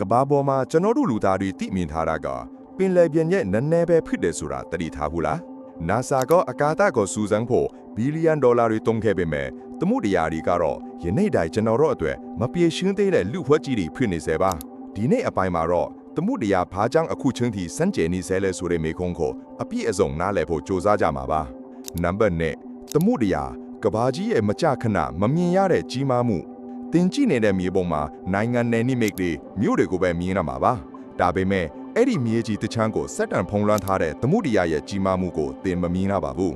ကဘာပေါ်မှာကျွန်တော်တို့လူသားတွေသိမြင်ထားတာကပင်လယ်ပြင်ရဲ့နည်းနည်းပဲဖြစ်တယ်ဆိုတာသတိထားဘူးလား NASA ကအကာသကိုစူးစမ်းဖို့ဘီလီယံဒေါ်လာတွေသုံးခဲ့ပေမဲ့သမှုတရားတွေကတော့ယနေ့တိုင်ကျွန်တော်တို့အတွက်မပြေရှင်းသေးတဲ့လူဖွဲ့ကြီးတွေဖြစ်နေစေပါဒီနေ့အပိုင်းမှာတော့သမှုတရားဘာကြောင့်အခုချင်းထိစံကျေနေဆဲလဲဆိုတဲ့မေခွန်းကိုအပြည့်အစုံနားလည်ဖို့ကြိုးစားကြမှာပါနံပါတ်1သမှုတရားကဘာကြီးရဲ့မကြခဏမမြင်ရတဲ့ကြီးမားမှု တင်ကြည့်နေတဲ့မြေပုံမှာနိုင်ငံနယ်နိမိတ်တွေမြို့တွေကိုပဲမြင်ရမှာပါဒါပေမဲ့အဲ့ဒီမြေကြီးတစ်ချမ်းကိုစက်တံဖုံးလွှမ်းထားတဲ့သမှုတရားရဲ့ကြီးမားမှုကိုသင်မမြင်ရပါဘူး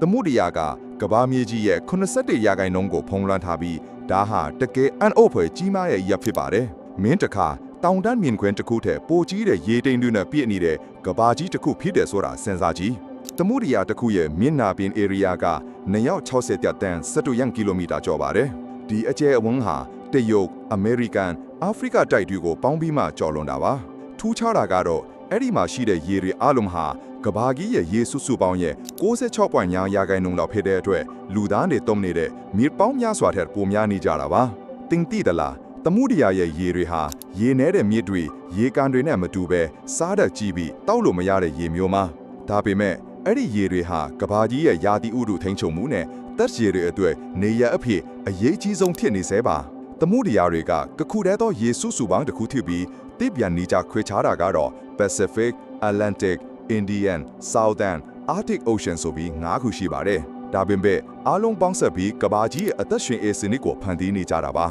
သမှုတရားကကဘာမြေကြီးရဲ့81ရာခိုင်နှုန်းကိုဖုံးလွှမ်းထားပြီးဒါဟာတကယ်အံ့ဩဖွယ်ကြီးမားရဲ့ရပ်ဖြစ်ပါတယ်မင်းတခါတောင်တန်းမြင်ခွင့်တစ်ခုထက်ပိုကြီးတဲ့ရေတိမ်တွေနဲ့ပြည့်နေတဲ့ကဘာကြီးတစ်ခုဖြစ်တယ်ဆိုတာစဉ်းစားကြည့်သမှုတရားတစ်ခုရဲ့မျက်နှာပြင် area က260တက်တန်17ရန်ကီလိုမီတာကျော်ပါတယ် ဒီအကျယ်အဝန်းဟာတရုတ်အမေရိကန်အာဖရိကတိုက်တွေကိုပေါင်းပြီးမှကျော်လွန်တာပါထူးခြားတာကတော့အဲ့ဒီမှာရှိတဲ့ရေတွေအလုံးဟာကဘာကြီးရဲ့ရေစုစုပေါင်းရဲ့66.9ရာခိုင်နှုန်းလောက်ဖြစ်တဲ့အတွက်လူသားတွေတုံးနေတဲ့မြေပေါင်းများစွာထက်ပိုများနေကြတာပါတင်တိတလားသမှုတရားရဲ့ရေတွေဟာရေနဲတဲ့မြစ်တွေရေကန်တွေနဲ့မတူပဲစားတတ်ကြည့်ပြီးတောက်လို့မရတဲ့ရေမျိုးမှာဒါပေမဲ့အဲ့ဒီရေတွေဟာကဘာကြီးရဲ့ယာတိဥတုထိန်ချုံမှုနဲ့ တက်ရေတွေအတွက်နေရအဖြစ်အရေးကြီးဆုံးဖြစ်နေစေပါသမှုတရားတွေကကခုတည်းသောရေစုစုပေါင်းတစ်ခုဖြစ်ပြီးတိပြန်နေကြခွေခြားတာကတော့ Pacific, Atlantic, Indian, Southern, Arctic Ocean ဆိုပြီး၅ခုရှိပါတယ်ဒါပေမဲ့အားလုံးပေါင်းဆက်ပြီးကဘာကြီးရဲ့အသက်ရှင်အေးစနစ်ကိုဖန်တီးနေကြတာပါ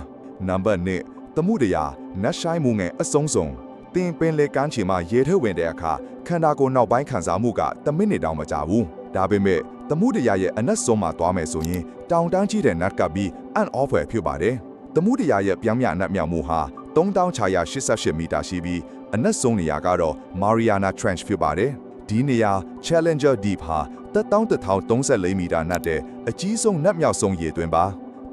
နံပါတ်1သမှုတရားနတ်ဆိုင်မှုငယ်အဆုံးစုံတင်ပင်လေကမ်းခြေမှာရေထဲဝင်တဲ့အခါခန္ဓာကိုယ်နောက်ပိုင်းခံစားမှုကတစ်မိနစ်တောင်မကြာဘူးဒါပေမဲ့ သမှုတရားရဲ့အနက်ဆုံးမှာသွားမယ်ဆိုရင်တောင်တန်းကြီးတဲ့နတ်ကပြီးအန်အော့ဖွယ်ဖြစ်ပါတယ်သမှုတရားရဲ့ပြောင်းမြအနက်မြောက်မှုဟာ3688မီတာရှိပြီးအနက်ဆုံးနေရာကတော့ Mariana Trench ဖြစ်ပါတယ်ဒီနေရာ Challenger Deep ဟာ11034မီတာနတ်တဲ့အကြီးဆုံးနတ်မြောက်ဆုံးရေတွင်ပါ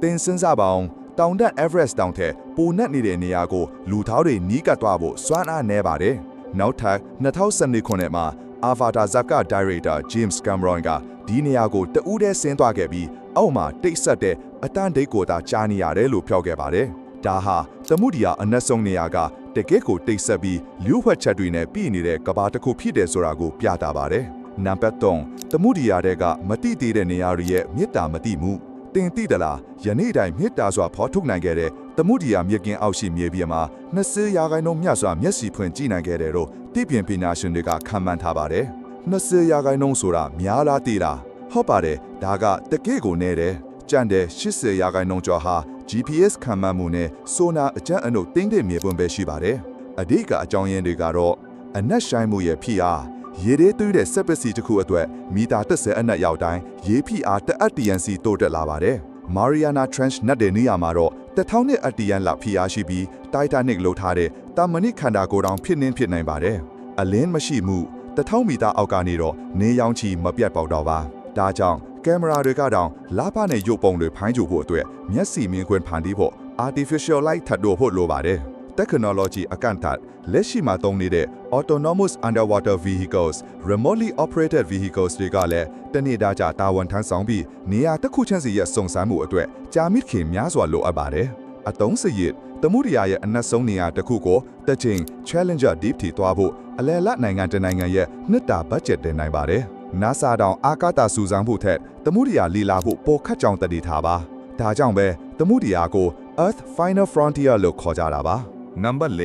တင်စင်းစားပါအောင်တောင်တက် Everest တောင်ထက်ပိုနက်နေတဲ့နေရာကိုလူသားတွေနီးကပ်သွားဖို့စွမ်းအားနည်းပါတယ်နောက်ထပ်2012ခုနှစ်မှာ Avatar Zaka Director James Cameron က ဒီနေရာကိုတဦးတည်းဆင်းသွားခဲ့ပြီးအောက်မှာတိတ်ဆက်တဲ့အတန်းဒိတ်ကိုသာကြားနေရတယ်လို့ပြောခဲ့ပါတယ်။ဒါဟာသမှုဒီယာအနက်ဆုံးနေရာကတကယ့်ကိုတိတ်ဆက်ပြီးလူ့ဝှက်ချက်တွေနဲ့ပြည်နေတဲ့ကဘာတစ်ခုဖြစ်တယ်ဆိုတာကိုပြတာပါတယ်။နံပါတ်3သမှုဒီယာတဲ့ကမတိသေးတဲ့နေရာတွေရဲ့မေတ္တာမတိမှုတင်တိတလားယနေ့တိုင်မေတ္တာစွာဖော်ထုတ်နိုင်ခဲ့တဲ့သမှုဒီယာမြက်ကင်းအောက်ရှိမြေပြင်မှာ20ရာခိုင်နှုန်းမြတ်စွာမျက်စိဖွင့်ကြည့်နိုင်ခဲ့တယ်လို့တိပြင်ပညာရှင်တွေကခန့်မှန်းထားပါတယ်။ 20ရာခိုင်နှုန်းဆိုတာများလားတိလားဟုတ်ပါတယ်ဒါကတကယ့်ကိုနေတယ်ကြံတဲ့80ရာခိုင်နှုန်းကျော်ဟာ GPS ခံမှန်းမှုနဲ့ဆိုနာအကြမ်းအနုတင်းတဲ့မြေပွန်းပဲရှိပါတယ်အဓိကအကြောင်းရင်းတွေကတော့အနက်ရှိုင်းမှုရဲ့ဖိအားရေထဲသွေးတဲ့စက်ပစီတစ်ခုအတွက်မီတာ30အနက်ရောက်တိုင်းရေဖိအားတအပ် TNC တိုးတက်လာပါတယ် Mariana Trench နတ်တဲ့နေရာမှာတော့1000နှစ်အတီယန်လောက်ဖိအားရှိပြီး Titanic လို့ထားတဲ့တာမဏိခန္ဓာကိုယ်တောင်ဖြစ်နှင်းဖြစ်နိုင်ပါတယ်အလင်းမရှိမှု 1000မီတာအောက်ကနေတော့နေရောင်ချီမပြတ်ပေါက်တော့ပါဒါကြောင့်ကင်မရာတွေကတောင်လာဖနဲ့ရုပ်ပုံတွေဖိုင်းကြဖို့အတွက်မျက်စိမြင်ခွင့်ဖန်တီးဖို့ artificial light ထပ်တော့ဖို့လိုပါတယ် technology အကန့်အသတ်လက်ရှိမှာသုံးနေတဲ့ autonomous underwater vehicles remotely operated vehicles တွေကလည်းတနေ့တာကြာတာဝန်ထမ်းဆောင်ပြီးနေရာတစ်ခုချင်းစီရဲ့စုံစမ်းမှုအတွက်ကြာမြင့်ခင်များစွာလိုအပ်ပါတယ်အတုံးစရစ်တမှုရိယာရဲ့အနက်ဆုံးနေရာတစ်ခုကိုတစ်ချိန် Challenger Deep ထိသွားဖို့ အလယ်လနိုင်ငံတနိုင်ငံရဲ့နှစ်တာဘတ်ဂျက်တင်နိုင်ပါတယ်။ NASA တောင်အာကာသစူးစမ်းဖို့ထက်တမှုရိယာလီလာဖို့ပိုခက်ကြောင်တည်ထားပါ။ဒါကြောင့်ပဲတမှုရိယာကို Earth Final Frontier လို့ခေါ်ကြတာပါ။နံပါတ်၄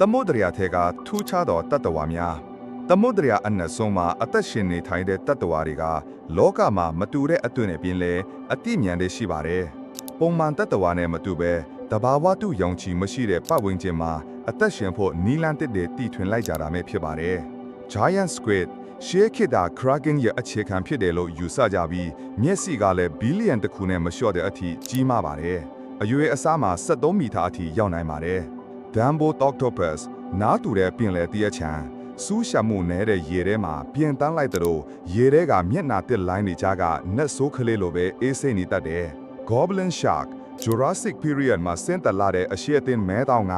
သမုဒ္ဒရာထဲကထူးခြားသောတတ္တဝါများသမုဒ္ဒရာအနက်ဆုံးမှာအသက်ရှင်နေထိုင်တဲ့တတ္တဝါတွေကလောကမှာမတူတဲ့အသွင်နဲ့ပြင်လဲအတိမြန်တွေရှိပါတယ်။ပုံမှန်တတ္တဝါနဲ့မတူပဲတဘာဝတုယုံချီမရှိတဲ့ပတ်ဝန်းကျင်မှာ အသက်ရှင်ဖို့နီလန်တစ်တွေတီထွင်လိုက်ကြတာပဲဖြစ်ပါတယ်။ Giant Squid ရှေးခေတ်တာ Kraken ရဲ့အခြေခံဖြစ်တယ်လို့ယူဆကြပြီးမျက်စိကလည်းဘီလီယံတစ်ခုနဲ့မလျှော့တဲ့အထိကြီးမားပါတယ်။အရွယ်အစားမှာ73မီတာအထိရောက်နိုင်ပါတယ်။ Dumbo Octopus နားတူတဲ့ပင်လယ်တရချံစူးရှမှုနဲတဲ့ရေထဲမှာပြင်တန်းလိုက်တဲ့လို့ရေထဲကမျက်နာတစ်လိုင်းနေကြကနက်ဆိုးကလေးလိုပဲအေးစိမ့်နေတတ်တယ်။ Goblin Shark Jurassic Period မှာဆင်းသက်လာတဲ့အရှိအသင်းမဲတောင်က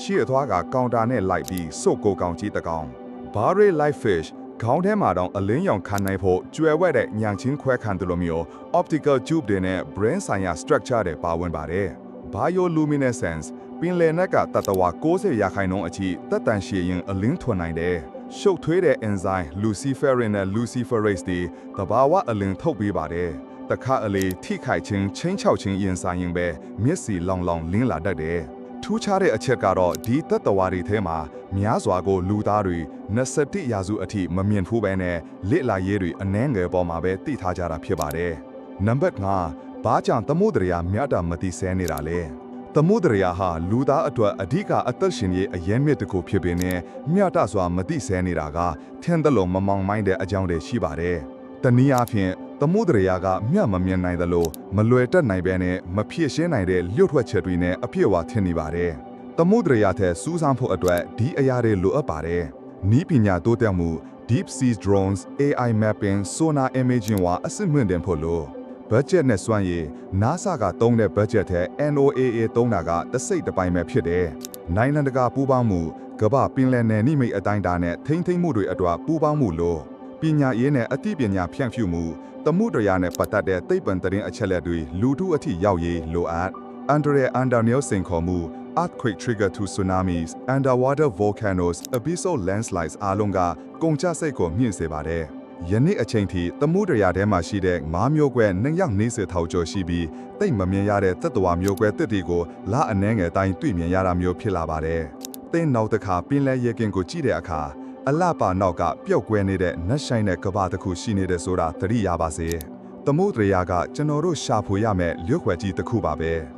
ရှေ့အသွားကကောင်တာနဲ့လိုက်ပြီးစုတ်ကိုကောင်ကြီးတကောင် Barre Life Fish ခေါင်းထဲမှာတောင်အလင်းရောင်ခံနိုင်ဖို့ကျွယ်ဝဲတဲ့ညံချင်းခွဲခံတယ်လို့မျိုး optical tube တွေနဲ့ brain ဆိုင်ရာ structure တွေပါဝင်ပါတယ် bioluminescence ပင်လယ်နက်ကတတဝါ60ရာခိုင်နှုန်းအထိတက်တန်ရှည်ရင်အလင်းထွန်နိုင်တယ်။ရှုပ်ထွေးတဲ့ enzyme luciferin နဲ့ luciferase တွေတဘာဝအလင်းထုတ်ပေးပါတယ်။ တခါအလေထိခိုက်ခြင်းချင်းချောက်ခြင်းရင်ဆိုင်ရင်ပဲမျက်စီလောင်လောင်လင်းလာတတ်တယ်။ထူးခြားတဲ့အချက်ကတော့ဒီတက်တဝါတွေထဲမှာများစွာကိုလူသားတွေ21ရာစုအထိမမြင်ဘူးပဲနဲ့လစ်လာရေးတွေအနှဲငယ်ပေါ်မှာပဲသိထားကြတာဖြစ်ပါတယ်။နံပါတ်5ဘာကြောင့်သမုဒ္ဒရာမြတ်တာမတိဆဲနေတာလဲ။သမုဒ္ဒရာဟာလူသားအတွက်အဓိကအသက်ရှင်ရေးအရင်မြစ်တစ်ခုဖြစ်ပေနဲ့မြတ်တာစွာမတိဆဲနေတာကထင်းသလုံးမမောင်မိုင်းတဲ့အကြောင်းတွေရှိပါတယ်။တနည်းအားဖြင့် သမုဒ္ဒရာကမြတ်မမြင်နိုင်သလိုမလွယ်တက်နိုင်ပဲနဲ့မဖြစ်ရှင်းနိုင်တဲ့လျှို့ထွက်ချက်တွေနဲ့အပြည့်အဝထင်နေပါတယ်။သမုဒ္ဒရာထဲစူးစမ်းဖို့အတွက်ဒီအရာတွေလိုအပ်ပါတယ်။နီးပညာတိုးတက်မှု Deep Sea Drones AI Mapping Sonar Imaging ဝါအစစ်မြင့်တင်ဖို့လို့ budget နဲ့စွမ်းရည် NASA ကသုံးတဲ့ budget ထဲ NOAA သုံးတာကတစ်စိတ်တစ်ပိုင်းပဲဖြစ်တယ်။နိုင်ငံတကာပူးပေါင်းမှုကမ္ဘာပင်လယ်နယ်နိမိတ်အတိုင်းအတာနဲ့ထိမ့်သိမ့်မှုတွေအတွက်ပူးပေါင်းမှုလို့ ပညာရေးနဲ့အသိပညာဖြန့်ဖြူးမှုတမှုတရားနဲ့ပတ်သက်တဲ့သိပ္ပံသတင်းအချက်အလက်တွေလူထုအထိရောက်ရေးလိုအပ်အန်ဒရီအန်ဒါနီယယ်စင်ခေါ်မှု earthquake trigger to tsunamis underwater volcanoes abyssal landslides အားလုံးကကုန်ကျစိတ်ကိုမြင့်စေပါတယ်။ယနေ့အချိန်ထိသမှုတရားထဲမှာရှိတဲ့ငါးမျိုးကွဲနှစ်ယောက်နေစေထောက်ကျော်ရှိပြီးတိတ်မမြင်ရတဲ့သက်တော်မျိုးကွဲတစ်တွေကိုလာအနှဲငယ်တိုင်းတွေ့မြင်ရတာမျိုးဖြစ်လာပါတယ်။သင်နောက်တစ်ခါပင်လယ်ရေကင်ကိုကြည့်တဲ့အခါ အလှပါနောက်ကပျောက်ကွဲနေတဲ့နတ်ဆိုင်တဲ့ကဘာတစ်ခုရှိနေတယ်ဆိုတာသတိရပါစေ။သမုဒ္ဒရာကကျွန်တော်တို့ရှာဖွေရမယ့်လျှို့ခွက်ကြီးတစ်ခုပါပဲ။